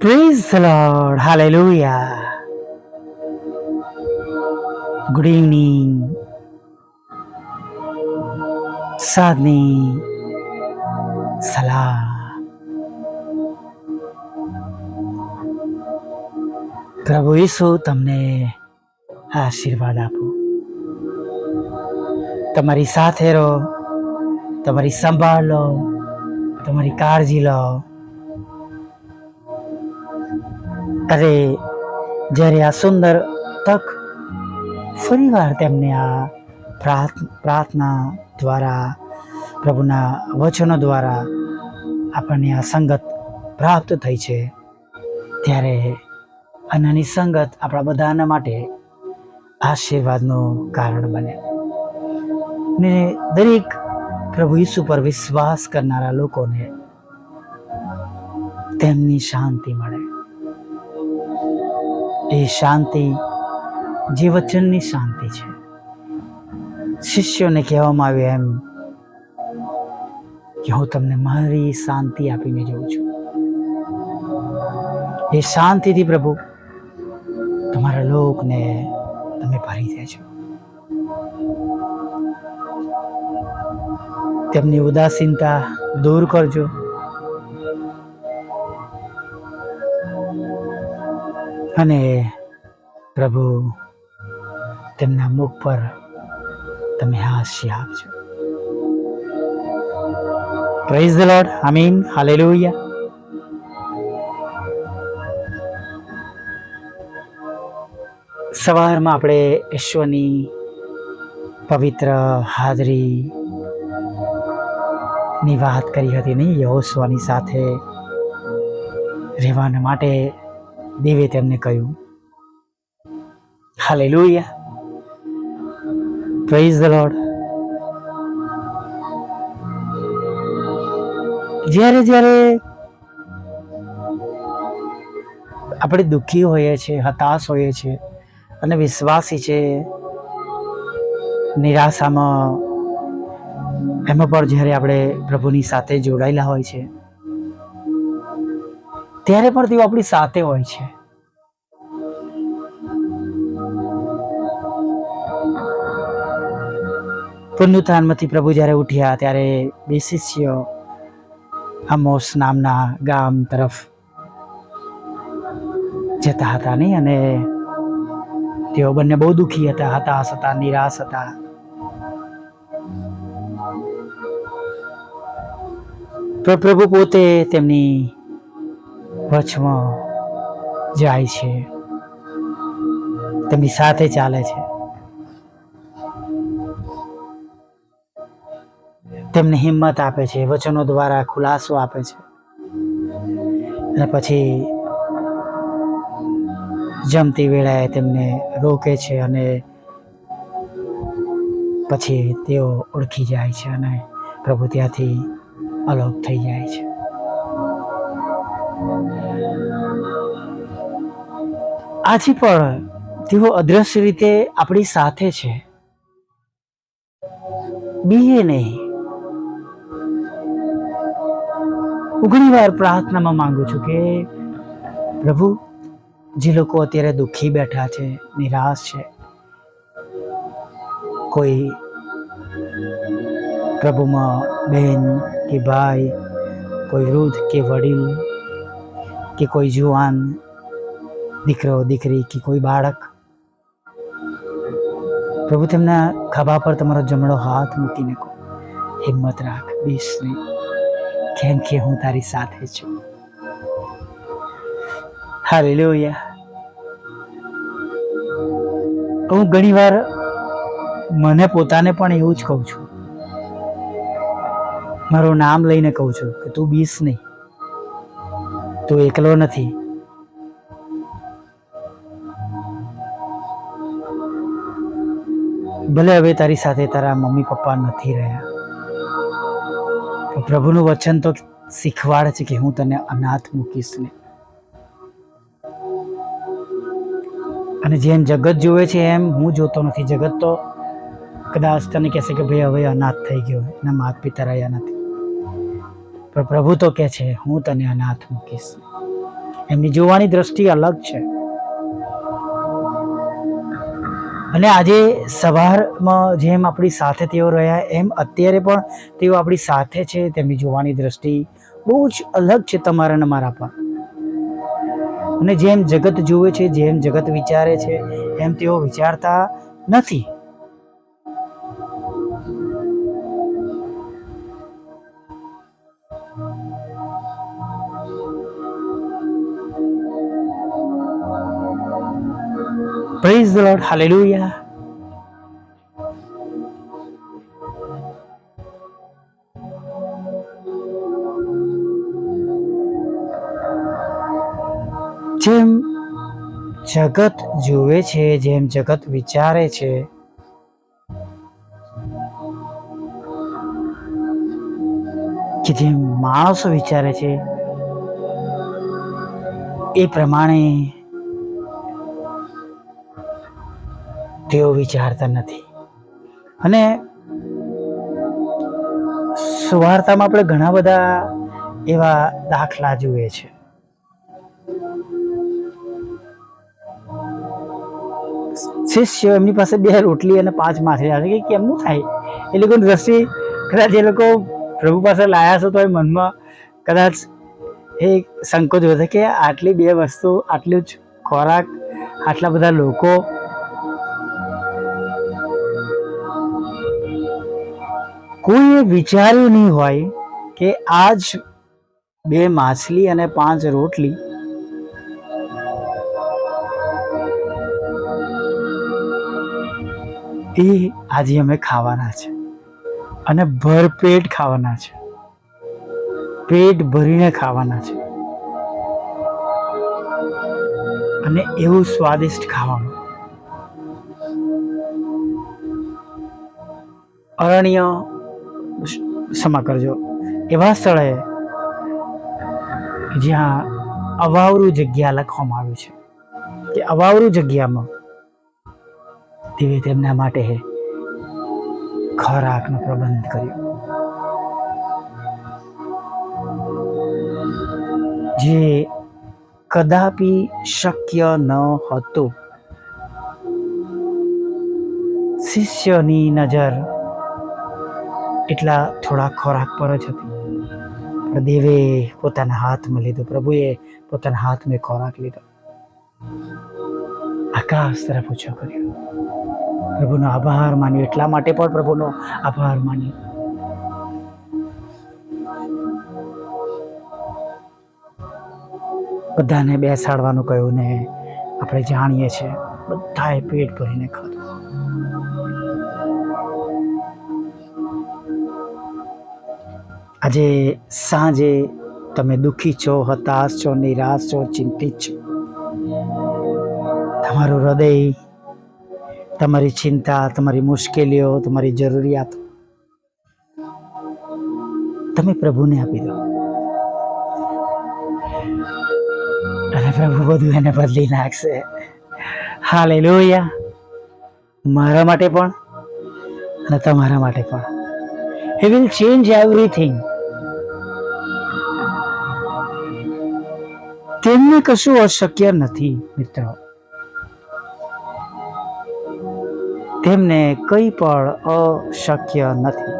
Praise lord hallelujah good evening. સાધની સલાહ પ્રભુ ઈસુ તમને આશીર્વાદ આપો. તમારી સાથે રહો, તમારી સંભાળ લો, તમારી કાળજી લો. અરે, જ્યારે આ સુંદર તક ફરીવાર તેમને આ પ્રાર્થ- પ્રાર્થના દ્વારા, પ્રભુના વચનો દ્વારા આપણને આ સંગત પ્રાપ્ત થઈ છે, ત્યારે આ સંગત આપણા બધાના માટે આશીર્વાદનું કારણ બને. ને દરેક પ્રભુ ઈસુ પર વિશ્વાસ કરનારા લોકોને તેમની શાંતિ મળે. એ શાંતિ જે વચનની શાંતિ છે. શિષ્યોને કહેવામાં આવ્યું એમ કે હું તમને મારી શાંતિ આપીને જઉં છું. એ શાંતિથી પ્રભુ, તમારા લોકને તમે ભરી દેજો તેમની ઉદાસીનતા દૂર કરજો. અને પ્રભુ, તેમના મુખ પર તમે હાસ્ય આપજો. Praise the lord amen hallelujah સવારમાં આપણે ઈશ્વરની પવિત્ર હાજરી ની વાત કરી હતી નહીં યહોસ્વાની સાથે રહેવાના માટે દેવે તેમને કહ્યું, હાલેલુયા. પ્રેઝ ધ લોડ જ્યારે જ્યારે આપણે દુઃખી હોઈએ છીએ, હતાશ હોઈએ છીએ અને વિશ્વાસી છે, નિરાશામાં, એમાં પણ જ્યારે આપણે પ્રભુની સાથે જોડાયેલા હોય છે ત્યારે પણ તેઓ આપણી સાથે હોય છે. પુનરુત્થાનમાંથી પ્રભુ જ્યારે ઉઠ્યા ત્યારે બે શિષ્યો આમોસ નામના ગામ તરફ જતા હતા નહીં અને તેઓ બંને બહુ દુઃખી હતા, હતાશ હતા, નિરાશ હતા. પ્રભુ પોતે તેમની વચમાં જાય છે. તેમની સાથે ચાલે છે. તેમને હિંમત આપે છે, વચનો દ્વારા ખુલાસો આપે છે. અને પછી જમતી વેળાએ તેમને રોકે છે અને પછી તેઓ ઓળખી જાય છે અને પ્રભુ ત્યાંથી અલોપ થઈ જાય છે. આજે પણ તેઓ અદ્રશ્ય રીતે આપણી સાથે છે. બીએ નહીં. ઘણી વાર પ્રાર્થનામાં માંગુ છું કે, પ્રભુ, જે લોકો અત્યારે દુઃખી બેઠા છે, નિરાશ છે, કોઈ પ્રભુમાં બહેન કે ભાઈ, કોઈ વૃદ્ધ કે વડીલ કે કોઈ જુવાન દીકરો, દીકરી કે કોઈ બાળક. પ્રભુ તેમના ખભા પર તમારો જમણો હાથ મૂકીને કહો, હિંમત રાખ, બીસ નહીં. કેમ કે હું તારી સાથે છું. હાલેલુયા. હું ઘણીવાર મને પોતાને પણ એવું જ કહું છું. મારું નામ લઈને કહું છું કે તું બીસ નહીં. તું એકલો નથી. ભલે હવે તારી સાથે તારા મમ્મી પપ્પા નથી રહ્યા. પ્રભુનું વચન તો શીખવાડે છે કે હું તને અનાથ મૂકીશ ને. અને જેમ જગત જોવે છે એમ હું જોતો નથી. જગત તો કદાચ તને કહેશે કે ભાઈ હવે અનાથ થઈ ગયો. એના માતા પિતા રહ્યા નથી. પણ પ્રભુ તો કહે છે, હું તને અનાથ મૂકીશ. એમની જોવાની દ્રષ્ટિ અલગ છે. અને આજે સવારમાં જેમ આપણી સાથે તેઓ રહ્યા, એમ અત્યારે પણ તેઓ આપણી સાથે છે, તેમની જોવાની દ્રષ્ટિ બહુ જ અલગ છે તમારા અને મારા પર. અને જેમ જગત જુએ છે, જેમ જગત વિચારે છે, એમ તેઓ વિચારતા નથી. Praise the Lord. Hallelujah. જેમ જગત જુએ છે, જેમ જગત વિચારે છે, કે જેમ માણસો વિચારે છે, એ પ્રમાણે તેઓ વિચારતા નથી. અને સુવાર્તામાં આપણે ઘણા બધા એવા દાખલા જોઈએ છે. શિષ્ય એમની પાસે બે રોટલી અને પાંચ માછલી આવે કે કેમનું થાય? એ લોકોની દ્રષ્ટિ કદાચ એ લોકો પ્રભુ પાસે લાયા છો તો એ મનમાં કદાચ એ સંકોચ વધે કે આટલી બે વસ્તુ, આટલું જ ખોરાક, આટલા બધા લોકો કોઈએ વિચાર્યું નહીં હોય કે આજ બે માછલી અને પાંચ રોટલી એ આજે અમે ખાવાના છે. અને ભરપેટ ખાવાના છે. પેટ ભરીને ખાવાના છે. અને એવું સ્વાદિષ્ટ ખાવાનું. અરણ્ય ક્ષમા કરજો. એવા સ્થળે જ્યાં અવાવરું જગ્યા લખવામાં આવ્યું છે. કે અવાવરું જગ્યામાં દેવે તેમના માટે ખોરાકનો પ્રબંધ કર્યો. જે કદાપી શક્ય ન હતું. શિષ્યની નજર એટલા થોડા ખોરાક પર જ હતી. દેવે પોતાના હાથમાં લીધો. પ્રભુએ પોતાના હાથમાં ખોરાક લીધો. આકાશ તરફ ઊંચો કર્યો. પ્રભુનો આભાર માન્યો. એટલા માટે પણ પ્રભુનો આભાર માન્યો. બધાને બેસાડવાનું કહ્યું ને આપણે જાણીએ છીએ. બધાએ પેટ ભરીને ખાધું. આજે સાંજે તમે દુઃખી છો, હતાશ છો, નિરાશ છો, ચિંતિત છો. તમારું હૃદય, તમારી ચિંતા, તમારી મુશ્કેલીઓ, તમારી જરૂરિયાતો તમે પ્રભુને આપી દો. અને પ્રભુ બધું એને બદલી નાખશે. હા લઈ લો મારા માટે પણ અને તમારા માટે પણ. હી વિલ ચેન્જ એવરીથિંગ તેમને કશું અશક્ય નથી, મિત્રો. તેમને કંઈ પણ અશક્ય નથી.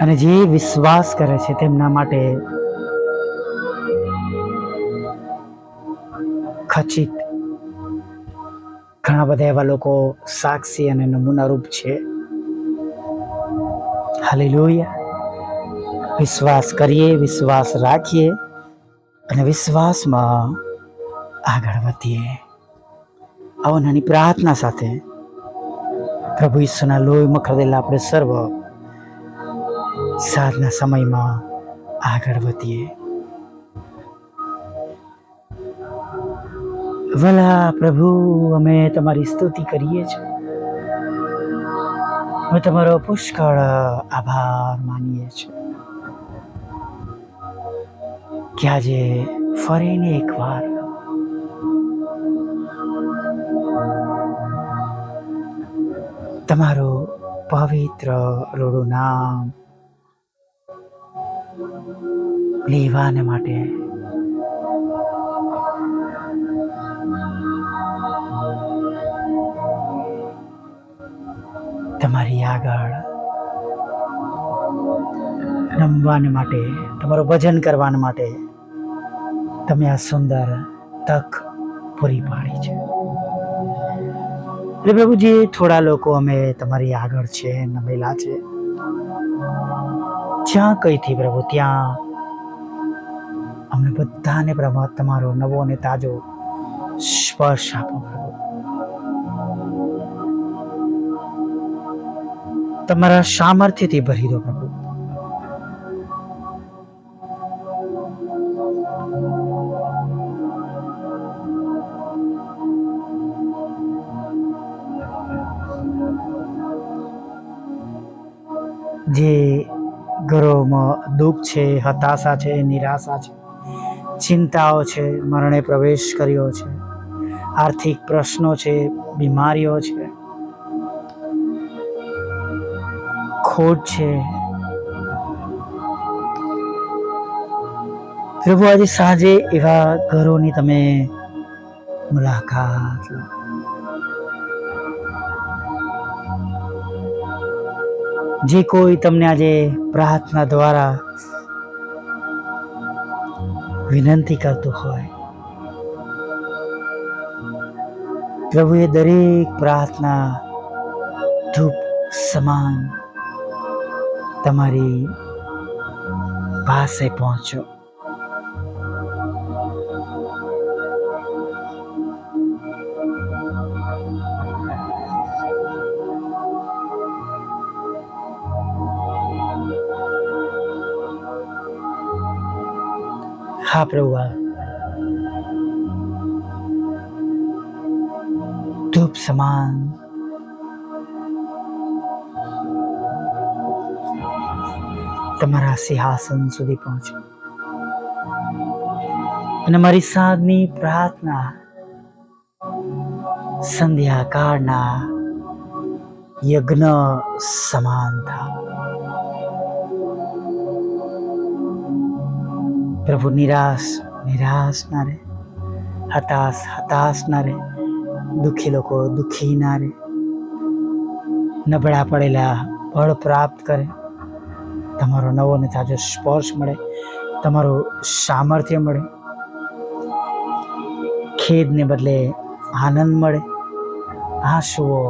અને જે વિશ્વાસ કરે છે તેમના માટે ખચિત ઘણા બધા એવા લોકો સાક્ષી અને નમૂનારૂપ છે. હાલેલુયા. વિશ્વાસ કરીએ, વિશ્વાસ રાખીએ અને વિશ્વાસમાં આગળ વધીએ. આવો નાની પ્રાર્થના સાથે પ્રભુ ઈશ્વરના લોહીમાં ખરીદેલા આપણે સર્વ સાધના સમયમાં આગળ વધીએ. ભલા પ્રભુ, અમે તમારી સ્તુતિ કરીએ છીએ. અમે તમારો પુષ્કળ આભાર માનીએ છીએ. કે આજે ફરીને એકવાર તમારું પવિત્ર રોડું નામ લેવાને માટે તમારી આગળ રમવાને માટે, તમારું ભજન કરવાને માટે તમે આ સુંદર તક પૂરી પાડી છે. એટલે પ્રભુજી, થોડા લોકો અમે તમારી આગળ છે, નમેલા છે. જ્યાં કઈથી પ્રભુ, ત્યાં અમને બધાને પ્રભા, તમારો નવો અને તાજો સ્પર્શ આપો પ્રભુ. તમારા સામર્થ્યથી ભરી દો પ્રભુ. જે ઘરોમાં દુઃખ છે, હતાશા છે, નિરાશા છે, ચિંતાઓ છે, મરણે પ્રવેશ કર્યો છે, આર્થિક પ્રશ્નો છે, બીમારીઓ છે ખોટ છે. પ્રભુ, આજે સાંજે એવા ઘરોની તમે મુલાકાત લો. જે કોઈ તમને આજે પ્રાર્થના દ્વારા વિનંતી કરતું હોય, પ્રભુએ દરેક પ્રાર્થના ધૂપ સમાન તમારી પાસે પહોંચો હા પ્રભુ ધૂપ સમાન તમારા સિંહાસન સુધી પહોંચો. અને મારી સાંજની પ્રાર્થના, સંધ્યાકાળના યજ્ઞ સમાન થાય પ્રભુ, નિરાશ નિરાશ ના રહે હતાશ હતાશ ના રહે દુઃખી લોકો દુઃખી ના રહે નબળા પડેલા બળ પ્રાપ્ત કરે. તમારો નવો અને તાજો સ્પર્શ મળે, તમારું સામર્થ્ય મળે, ખેદને બદલે આનંદ મળે, આંસુઓ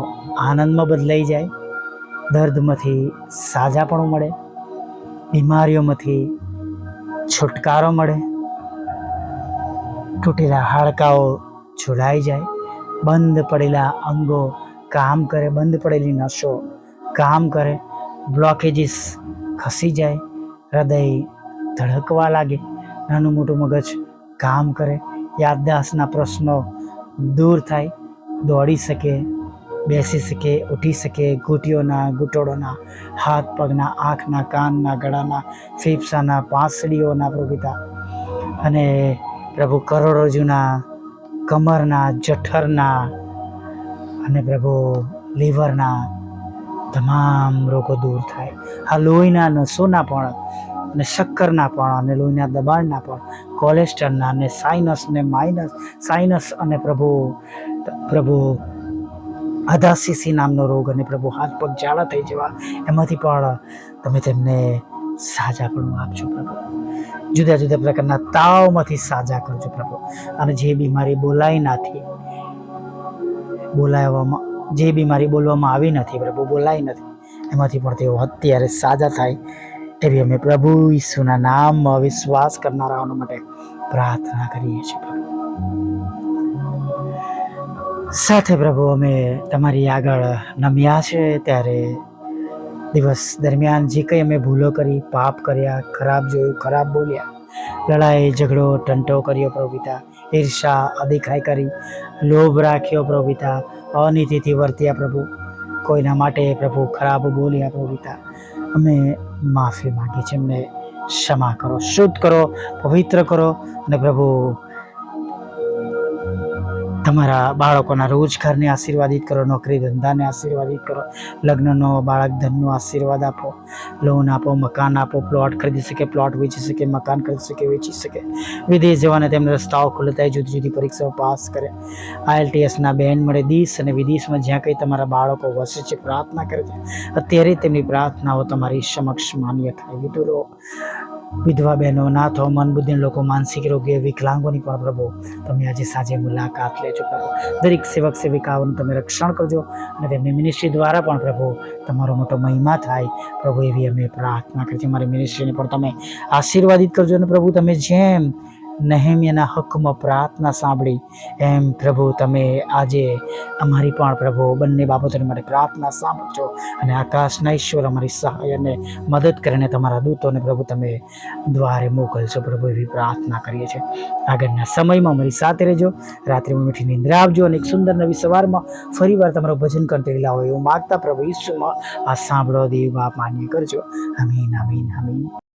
આનંદમાં બદલાઈ જાય, દર્દમાંથી સાજાપણું મળે, બીમારીઓમાંથી છુટકારો મળે, તૂટેલા હાડકાઓ જોડાઈ જાય, બંધ પડેલા અંગો કામ કરે, બંધ પડેલી નસો કામ કરે બ્લોકેજીસ ખસી જાય, હૃદય ધડકવા લાગે, નાનું મોટું મગજ કામ કરે યાદદાસ્તના પ્રશ્નો દૂર થાય, દોડી શકે, બેસી શકે, ઉઠી શકે, ઘૂંટીઓના, ઘૂંટોળોના, હાથ પગના, આંખના, કાનના, ગળાના, ફેફસાના, પાંસળીઓના પ્રભુતા. અને પ્રભુ કરોડરજ્જુના, કમરના, જઠરના અને પ્રભુ લીવરના તમામ રોગો દૂર થાય. આ લોહીના નસોના પણ, અને શક્કરના પણ, અને લોહીના દબાણના પણ, કોલેસ્ટ્રોલના અને સાઇનસ ને માઇનસ સાઇનસ અને પ્રભુ પ્રભુ અધાસીસી નામનો રોગ અને પ્રભુ હાથ પગ જાડા થઈ જવા, એમાંથી પણ તમે તેમને સાજા પણ આપજો પ્રભુ. જુદા જુદા પ્રકારના તાવમાંથી સાજા કરજો પ્રભુ. અને જે બીમારી બોલાઈ નથી, બોલાવવામાં જે બીમારી બોલવામાં આવી નથી, પ્રભુ બોલાઈ નથી. એમાંથી પણ તેઓ અત્યારે સાજા થાય એવી અમે પ્રભુ ઈસુના નામમાં વિશ્વાસ કરનારાઓનો માટે પ્રાર્થના કરીએ છીએ સાથે પ્રભુ અમે તમારી આગળ નમ્યા છે, ત્યારે દિવસ દરમિયાન જે કંઈ અમે ભૂલો કરી, પાપ કર્યા, ખરાબ જોયું, ખરાબ બોલ્યા, લડાઈ, ઝઘડો, ટંટો કર્યો પ્રભુ પિતા, ઈર્ષા અધિકાય કરી, લોભ રાખ્યો પ્રભુ પિતા અનીતિથી વર્ત્યા પ્રભુ. કોઈના માટે પ્રભુ ખરાબ બોલ્યા પ્રભુ પિતા અમે માફી માગીએ છીએ એમને ક્ષમા કરો, શુદ્ધ કરો, પવિત્ર કરો અને પ્રભુ તમારા બાળકોના રોજગારને આશીર્વાદિત કરો, નોકરી ધંધાને આશીર્વાદિત કરો, લગ્નનો બાળક ધનનો આશીર્વાદ આપો લોન આપો, મકાન આપો પ્લોટ ખરીદી શકે પ્લોટ વેચી શકે, મકાન ખરીદી શકે, વેચી શકે. વિદેશ જવાના તેમને રસ્તાઓ ખુલ્લા થાય જુદી જુદી પરીક્ષાઓ પાસ કરે. આઈએલટીએસના બેન મળે દેશ અને વિદેશમાં જ્યાં કંઈ તમારા બાળકો વસે છે, પ્રાર્થના કરે છે. અત્યારે તેમની પ્રાર્થનાઓ તમારી સમક્ષ માન્ય થાય. વિધુરો વિધવા બહેનો, નાથો મન બુદ્ધિના લોકો, માનસિક રોગીઓ વિકલાંગોની પણ પ્રભુ, તમે આજે સાંજે મુલાકાત લેજો પ્રભુ. દરેક સેવક, સેવિકાઓનું તમે રક્ષણ કરજો અને તેમની મિનિસ્ટ્રી દ્વારા પણ પ્રભુ, તમારો મોટો મહિમા થાય. પ્રભુ એવી અમે પ્રાર્થના કરી છે મારી મિનિસ્ટ્રીને પણ તમે આશીર્વાદિત કરજો અને પ્રભુ, તમે જેમ નહેમિયાના હકમાં પ્રાર્થના સાંભળી. એમ પ્રભુ, તમે આજે અમારી પણ પ્રભુ, બંને બાબતોની માટે પ્રાર્થના સાંભળજો અને આકાશના ઈશ્વર અમારી સહાય અને મદદ કરીને તમારા દૂતોને પ્રભુ, તમે દ્વારે મોકલશો પ્રભુ એવી પ્રાર્થના કરીએ છીએ. આગળના સમયમાં અમારી સાથે રહેજો, રાત્રિમાં મીઠી નિંદ્રા આપજો અને એક સુંદર નવી સવારમાં ફરીવાર તમારું ભજન કરતી લાવો એવું માગતા પ્રભુ ઈશ્વરમાં આ સાંભળો દેવ બાપ માન્ય કરજો. અમીન અમીન અમીન